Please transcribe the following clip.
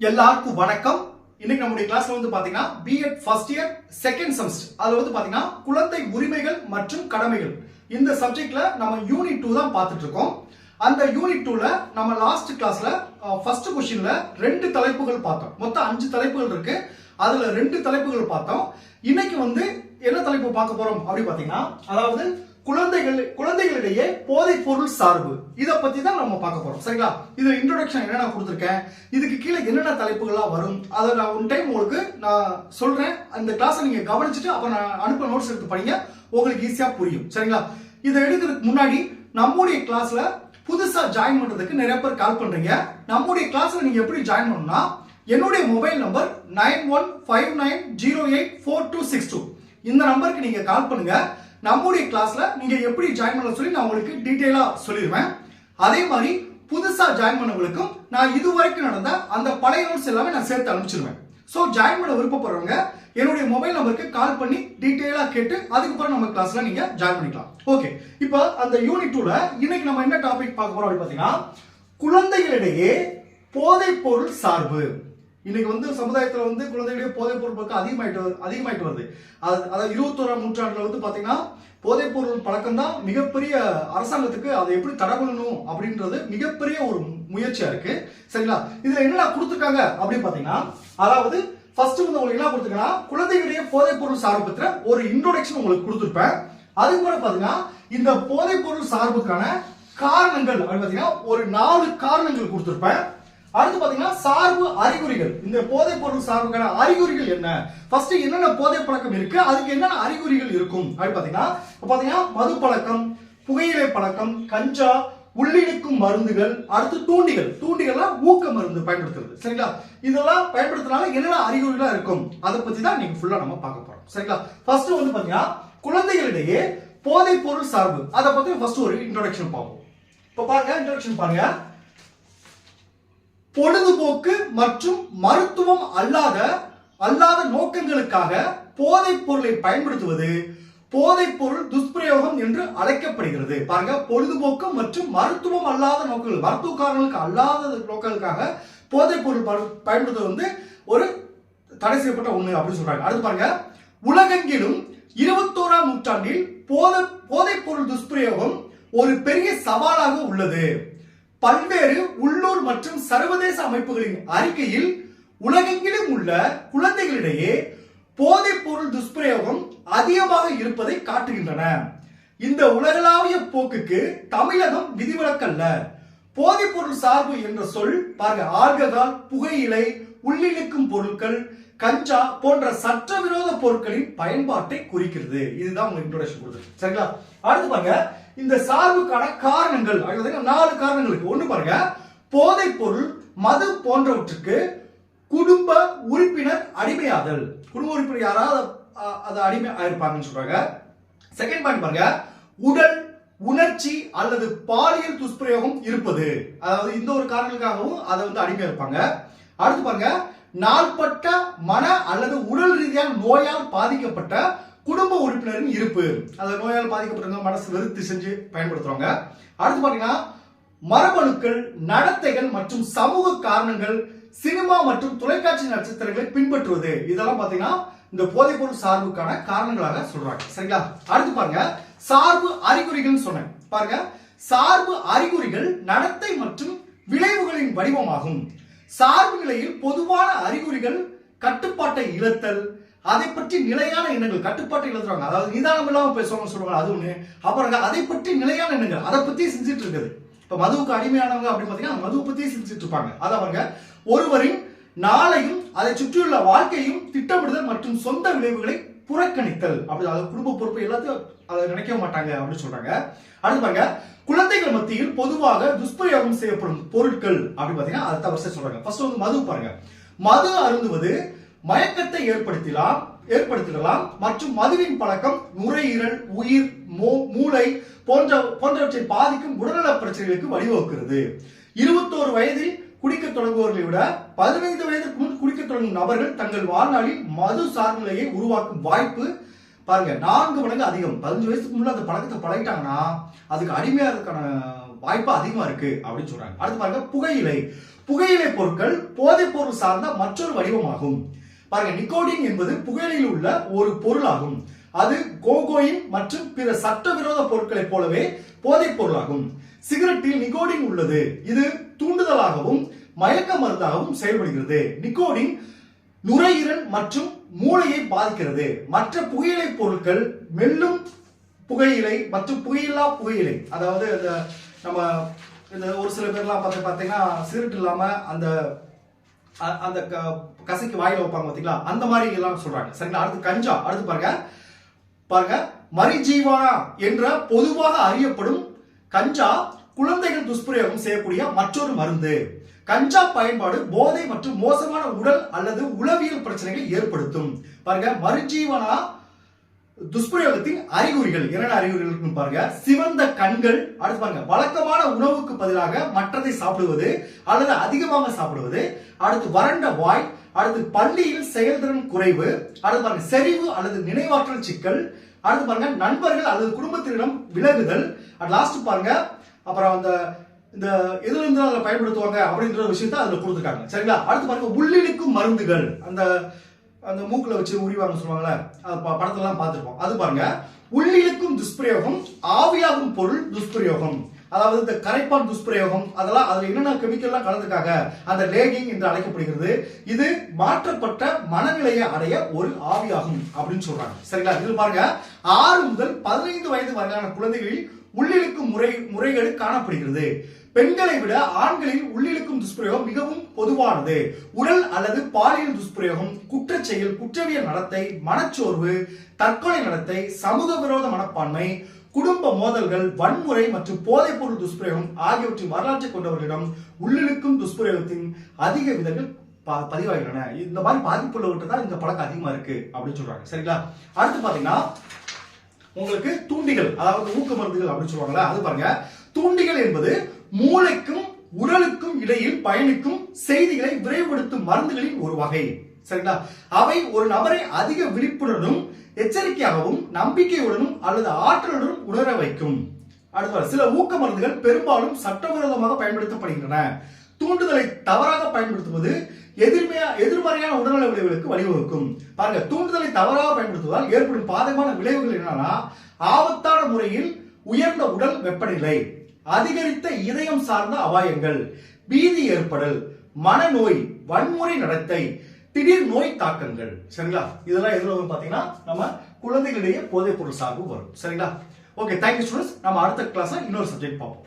எல்லாருக்கும் வணக்கம். இன்னைக்கு நம்முடைய கிளாஸ்ல வந்து பாத்தீங்கன்னா BEd first year second semester அதுல வந்து பாத்தீங்கன்னா குழந்தை உரிமைகள் மற்றும் கடமைகள். இந்த சப்ஜெக்ட்ல நம்ம யூனிட் டூ தான் பார்த்துட்டு இருக்கோம் அந்த யூனிட் டூல நம்ம லாஸ்ட் கிளாஸ்ல ஃபர்ஸ்ட் கொஸ்டின்ல ரெண்டு தலைப்புகள் பார்த்தோம். மொத்தம் அஞ்சு தலைப்புகள் இருக்கு. அதுல ரெண்டு தலைப்புகள் பார்த்தோம். இன்னைக்கு வந்து என்ன தலைப்பு பார்க்க போறோம் அப்படின்னு பாத்தீங்கன்னா அதாவது குழந்தைகள் குழந்தைகளிடையே போதைப் பொருள் சார்பு. இதை பத்தி தான் நம்ம பார்க்க போறோம். சரிங்களா? இதுல இன்ட்ரோடக்ஷன் என்னென்ன கொடுத்துருக்கேன்? இதுக்கு கீழே என்னென்ன தலைப்புகள்லாம் வரும்? அதை நான் ஒன் டைம் உங்களுக்கு நான் சொல்றேன். அந்த கிளாஸை நீங்க கவனிச்சுட்டு அப்புறம் நான் அனுப்ப நோட்ஸ் எடுத்து படிங்க. உங்களுக்கு ஈஸியா புரியும். சரிங்களா? இதை எடுக்கிறதுக்கு முன்னாடி நம்முடைய கிளாஸ்ல புதுசா ஜாயின் பண்றதுக்கு நிறைய பேர் கால் பண்றீங்க. நம்முடைய கிளாஸ்ல நீங்க எப்படி ஜாயின் பண்ணணும்னா என்னுடைய mobile number nine one five nine zero eight four two six two இந்த நம்பருக்கு நீங்க கால் பண்ணுங்க. நம்முடைய கிளாஸ்ல நீங்க எப்படி ஜாயின் பண்ண சொல்லி நான் உங்களுக்கு டீட்டெயிலா சொல்லிடுவேன். அதே மாதிரி புதுசா ஜாயின் பண்ணவங்களுக்கும் நான் இது வரைக்கும் நடந்த அந்த பழைய நோட்ஸ் எல்லாமே நான் சேர்த்து அனுப்பிச்சிருவேன் ஸோ ஜாயின் பண்ண விருப்பப்படுறவங்க என்னுடைய மொபைல் நம்பருக்கு கால் பண்ணி டீட்டெயிலாக கேட்டு அதுக்கப்புறம் நம்ம கிளாஸ்ல நீங்க ஜாயின் பண்ணிக்கலாம். ஓகே இப்போ அந்த யூனிட் டூல இன்னைக்கு நம்ம என்ன டாபிக் பார்க்க போறோம் அப்படின்னு பார்த்தீங்கன்னா குழந்தைகளிடையே போதைப் பொருள் சார்பு. இன்னைக்கு வந்து சமுதாயத்துல வந்து குழந்தைகளுடைய போதைப் பொருள் பக்கம் அதிகமாயிட்டு வருது அதிகமாயிட்டு வருது. அது அதாவது இருபத்தோராம் நூற்றாண்டுல வந்து பாத்தீங்கன்னா போதைப் பொருள் பழக்கம் தான் மிகப்பெரிய அரசாங்கத்துக்கு அதை எப்படி தடை பண்ணணும் அப்படின்றது மிகப்பெரிய ஒரு முயற்சியா இருக்கு. சரிங்களா? இதுல என்னென்ன கொடுத்துருக்காங்க அப்படின்னு பாத்தீங்கன்னா அதாவது ஃபர்ஸ்ட் வந்து உங்களுக்கு என்ன கொடுத்துருக்கா குழந்தைகளுடைய போதைப் பொருள் சார்பு ஒரு இன்ட்ரோடக்ஷன் உங்களுக்கு கொடுத்துருப்பேன். அதுக்கு கூட பாத்தீங்கன்னா இந்த போதைப் பொருள் சார்புக்கான காரணங்கள் அப்படின்னு பாத்தீங்கன்னா ஒரு நாலு காரணங்கள் கொடுத்துருப்பேன். அடுத்து பாத்தீங்கன்னா சார்பு அறிகுறிகள். இந்த போதைப் பொருள் சார்புக்கான அறிகுறிகள் என்ன? ஃபர்ஸ்ட் என்னென்ன போதை பழக்கம் இருக்கு? அதுக்கு என்னென்ன அறிகுறிகள் இருக்கும்? அப்படின்னு பாத்தீங்கன்னா பாத்தீங்கன்னா மது பழக்கம் புகையிலை பழக்கம் கஞ்சா உள்ளிழுக்கும் மருந்துகள் அடுத்து தூண்டிகள். தூண்டிகள்லாம் ஊக்க மருந்து பயன்படுத்துறது. சரிங்களா? இதெல்லாம் பயன்படுத்தினால என்னென்ன அறிகுறிகளா இருக்கும்? அதை பத்தி தான் நீங்க ஃபுல்லா நம்ம பார்க்க போறோம். சரிங்களா? ஃபர்ஸ்ட் வந்து பாத்தீங்கன்னா குழந்தைகளிடையே போதைப் பொருள் சார்பு. அதை பத்தி ஃபர்ஸ்ட் ஒரு இன்ட்ரோடக்ஷன் பார்ப்போம். இப்ப பாருங்க இன்ட்ரோடக்ஷன் பாருங்க. பொழுதுபோக்கு மற்றும் மருத்துவம் அல்லாத அல்லாத நோக்கங்களுக்காக போதைப் பொருளை பயன்படுத்துவது போதைப் பொருள் துஷ்பிரயோகம் என்று அழைக்கப்படுகிறது. பாருங்க பொழுதுபோக்கு மற்றும் மருத்துவம் அல்லாத நோக்கங்கள் மருத்துவ காரணங்களுக்கு அல்லாத நோக்கங்களுக்காக போதைப் பொருள் பயன்படுத்துவது வந்து ஒரு தடை செய்யப்பட்ட ஒண்ணு அப்படின்னு சொல்றாங்க. அடுத்து பாருங்க உலகெங்கிலும் இருபத்தோராம் நூற்றாண்டில் போதை போதைப் பொருள் துஷ்பிரயோகம் ஒரு பெரிய சவாலாக உள்ளது. பல்வேறு உள்ளூர் மற்றும் சர்வதேச அமைப்புகளின் அறிக்கையில் உலகெங்கிலும் உள்ள குழந்தைகளிடையே போதைப் பொருள் துஷ்பிரயோகம் அதிகமாக இருப்பதை காட்டுகின்றன. இந்த உலகளாவிய போக்குக்கு தமிழகம் விதிவிலக்கல்ல. போதைப் பொருள் சார்பு என்ற சொல் பாருங்க ஆல்கஹால் புகையிலை உள்ளிழுக்கும் பொருட்கள் கஞ்சா போன்ற சட்டவிரோத பொருட்களின் பயன்பாட்டை குறிக்கிறது. இதுதான் உங்க இன்ட்ரோடக்ஷன் கொடுத்தது சரிங்களா? அடுத்து பாருங்க இந்த சார்புக்கான காரணங்கள் நாலு காரணங்களுக்கு ஒண்ணு பாருங்க போதைப் பொருள் மது போன்றவற்றுக்கு குடும்ப உறுப்பினர் அடிமையாதல். குடும்ப உறுப்பினர் யாராவது அதை அது அடிமை ஆயிருப்பாங்கன்னு சொல்றாங்க. செகண்ட் பாயிண்ட் பாருங்க உடல் உணர்ச்சி அல்லது பாலியல் துஷ்பிரயோகம் இருப்பது. அதாவது இந்த ஒரு காரணங்களுக்காகவும் அதை வந்து அடிமையா இருப்பாங்க அடுத்து பாருங்க நாள்பட்ட மன அல்லது உடல் ரீதியான நோயால் பாதிக்கப்பட்ட குடும்ப உறுப்பினரின் இருப்பு. அந்த நோயால் பாதிக்கப்பட்டவங்க மனசு வெறுத்து செஞ்சு பயன்படுத்துறாங்க. அடுத்து பாத்தீங்கன்னா மரபணுக்கள் நடத்தைகள் மற்றும் சமூக காரணங்கள் சினிமா மற்றும் தொலைக்காட்சி நட்சத்திரங்களை பின்பற்றுவது. இதெல்லாம் பாத்தீங்கன்னா இந்த போதைப்பொருள் சார்புக்கான காரணங்களாக சொல்றாங்க. சரிங்களா? அடுத்து பாருங்க சார்பு அறிகுறிகள் சொன்னேன். பாருங்க சார்பு அறிகுறிகள் நடத்தை மற்றும் விளைவுகளின் வடிவமாகும். சார்பு நிலையில் பொதுவான அறிகுறிகள் கட்டுப்பாட்டை இழத்தல் அதை பற்றி நிலையான எண்ணங்கள் கட்டுப்பாட்டை எழுதுறாங்க அதாவது நிதானம் இல்லாம பேசுவாங்க சொல்லுவாங்க. அது ஒண்ணு. அப்புறம் அதை பற்றி நிலையான எண்ணங்கள். அதை பத்தி செஞ்சுட்டு இருக்குது. இப்ப மதுவுக்கு அடிமையானவங்க அப்படின்னு பாத்தீங்கன்னா மதுவை பத்தியே செஞ்சுட்டு இருப்பாங்க. அதை அவங்க ஒருவரின் நாளையும் அதை சுற்றியுள்ள வாழ்க்கையும் திட்டமிடுதல் மற்றும் சொந்த விளைவுகளை புறக்கணித்தல். அப்படி அதாவது குடும்ப பொறுப்பு எல்லாத்தையும் அதை நினைக்க மாட்டாங்க அப்படின்னு சொல்றாங்க. அடுத்து பாருங்க. குழந்தைகள் மத்தியில் பொதுவாக துஷ்பிரயோகம் செய்யப்படும் பொருட்கள் அப்படின்னு பாத்தீங்கன்னா அதை தவிர சொல்றாங்க. ஃபர்ஸ்ட் வந்து மது பாருங்க. மது அருந்துவது மயக்கத்தை ஏற்படுத்தலாம் ஏற்படுத்திடலாம் மற்றும் மதுவின் பழக்கம் நுரையீரல் உயிர் மூளை போன்ற போன்றவற்றை பாதிக்கும் உடல்நல பிரச்சனைகளுக்கு வழிவகுக்கிறது. இருபத்தோரு வயதில் குடிக்க தொடங்குவவர்களை விட பதினைந்து வயதுக்கு முன் குடிக்க தொடங்கும் நபர்கள் தங்கள் வாழ்நாளில் மது சார்நிலையை உருவாக்கும் வாய்ப்பு பாருங்க நான்கு மடங்கு அதிகம். பதினஞ்சு வயசுக்கு முன்னாடி அந்த பழக்கத்தை பழகிட்டாங்கன்னா அதுக்கு அடிமையாகிறதுக்கான வாய்ப்பு அதிகமா இருக்கு அப்படின்னு சொல்றாங்க. அடுத்து பாருங்க புகையிலை. புகையிலை பொருட்கள் போதைப் பொருள் சார்ந்த மற்றொரு வடிவமாகும். பாருங்க நிக்கோடின் என்பது புகையிலையில் உள்ள ஒரு பொருளாகும். அது கோகோயின் மற்றும் பிற சட்டவிரோத பொருட்களைப் போலவே போதைப் பொருளாகும். சிகரெட்டில் நிக்கோடின் உள்ளது. இது தூண்டுதலாகவும் மயக்க மருந்தாகவும் செயல்படுகிறது. நிக்கோடின் நுரையீரல் மற்றும் மூளையை பாதிக்கிறது. மற்ற புகையிலை பொருட்கள் மெல்லும் புகையிலை மற்றும் புகையில்லா புகையிலை. அதாவது நம்ம இந்த ஒரு சில பேர்லாம் பார்த்து பார்த்தீங்கன்னா சிகரெட் இல்லாமல் அந்த அந்த க- கசைக்கு வாயில வைப்பாங்க பாத்தீங்களா? அந்த மாதிரி எல்லாம் சொல்றாங்க. சரிங்களா? அடுத்து கஞ்சா அடுத்து பாருங்க. பாருங்க மரிஜீவானா என்ற பொதுவாக அறியப்படும் கஞ்சா குழந்தைகள் துஷ்பிரயோகம் செய்யக்கூடிய மற்றொரு மருந்து. கஞ்சா பயன்பாடு போதை மற்றும் மோசமான உடல் அல்லது உளவியல் பிரச்சனைகளை ஏற்படுத்தும். பாருங்க மறுஜீவனா துஷ்பிரயோகத்தின் அறிகுறிகள். என்னென்ன அறிகுறிகள் இருக்குன்னு பாருங்க. சிவந்த கண்கள் அடுத்து பாருங்க. வழக்கமான உணவுக்கு பதிலாக மற்றதை சாப்பிடுவது அல்லது அதிகமாக சாப்பிடுவது. அடுத்து வறண்ட வாய் அடுத்து பள்ளியில் செயல்திறன் குறைவு அடுத்து பாருங்க செறிவு அல்லது நினைவாற்றல் சிக்கல் அடுத்து பாருங்க நண்பர்கள் அல்லது குடும்பத்தினரிடம் விலகுதல் லாஸ்ட் பாருங்க அப்புறம் அந்த இந்த எதுல இருந்து அதை பயன்படுத்துவாங்க அப்படின்ற ஒரு விஷயத்தை அதுல கொடுத்துருக்காங்க. சரிங்களா? அடுத்து பாருங்க உள்ளிழுக்கும் மருந்துகள். அந்த அந்த மூக்குல வச்சு உரிவாங்க சொல்லுவாங்கல்ல அது ப- படத்துலலாம் பார்த்திருப்போம். அது பாருங்க உள்ளிழுக்கும் துஷ்பிரயோகம் ஆவியாகும் பொருள் துஷ்பிரயோகம். அதாவது இந்த கரைப்பான் துஷ்பிரயோகம் அதெல்லாம் அதுல என்னென்ன கெமிக்கல்லாம் கலந்துருக்காங்க அந்த லேகிங் என்று அழைக்கப்படுகிறது இது மாற்றப்பட்ட மனநிலையை அடைய ஒரு ஆவியாகும் அப்படின்னு சொல்றாங்க. சரிங்களா? இதில் பாருங்க ஆறு முதல் பதினைந்து வயது வரையிலான குழந்தைகளில் உள்ளிழுக்கும் முறை முறைகள் காணப்படுகிறது. பெண்களை விட ஆண்களில் உள்ளிழுக்கும் துஷ்பிரயோகம் மிகவும் பொதுவானது. உடல் அல்லது பாலியல் துஷ்பிரயோகம் குற்றச்செயல் குற்றவியல் நடத்தை மனச்சோர்வு தற்கொலை நடத்தை சமூக விரோத மனப்பான்மை குடும்ப மோதல்கள் வன்முறை மற்றும் போதைப் பொருள் துஷ்பிரயோகம் ஆகியவற்றின் வரலாற்றை கொண்டவர்களிடம் உள்ளிழுக்கும் துஷ்பிரயோகத்தின் அதிக விதங்கள் ப- பதிவாகின்றன. இந்த மாதிரி பாதிப்புள்ளவர்கிட்ட தான் இந்த பழக்கம் அதிகமா இருக்கு அப்படின்னு சொல்றாங்க. சரிங்களா? அடுத்து பாத்தீங்கன்னா உங்களுக்கு தூண்டிகள் அதாவது ஊக்க மருந்துகள் அப்படின்னு சொல்லுவாங்கல்ல அது பாருங்க. தூண்டிகள் என்பது மூளைக்கும் உடலுக்கும் இடையில் பயணிக்கும் செய்திகளை விரைவுபடுத்தும் மருந்துகளின் ஒரு வகை. சரிங்களா? அவை ஒரு நபரை அதிக விழிப்புடனும் எச்சரிக்கையாகவும் நம்பிக்கையுடனும் அல்லது ஆற்றலுடனும் உணர வைக்கும். அடுத்த சில ஊக்க மருந்துகள் பெரும்பாலும் சட்டவிரோதமாக பயன்படுத்தப்படுகின்றன. தூண்டுதலை தவறாக பயன்படுத்துவது எதிர்மையா எதிர்மறையான உடல்நல விளைவுகளுக்கு வழிவகுக்கும். பாருங்க தூண்டுதலை தவறாக பயன்படுத்துவதால் ஏற்படும் பாதகமான விளைவுகள் என்னன்னா ஆபத்தான முறையில் உயர்ந்த உடல் வெப்பநிலை. அதிகரித்த இதயம் சார்ந்த அபாயங்கள் பீதி ஏற்படல் மனநோய் வன்முறை நடத்தை திடீர் நோய் தாக்கங்கள். சரிங்களா? இதெல்லாம் எதுல வரும் பாத்தீங்கன்னா நம்ம குழந்தைகளிடையே போதைப் பொருள் சார்பு வரும். சரிங்களா? ஓகே தேங்க்யூ ஸ்டூடெண்ட்ஸ் நம்ம அடுத்த கிளாஸ்ல இன்னொரு சப்ஜெக்ட் பார்ப்போம்.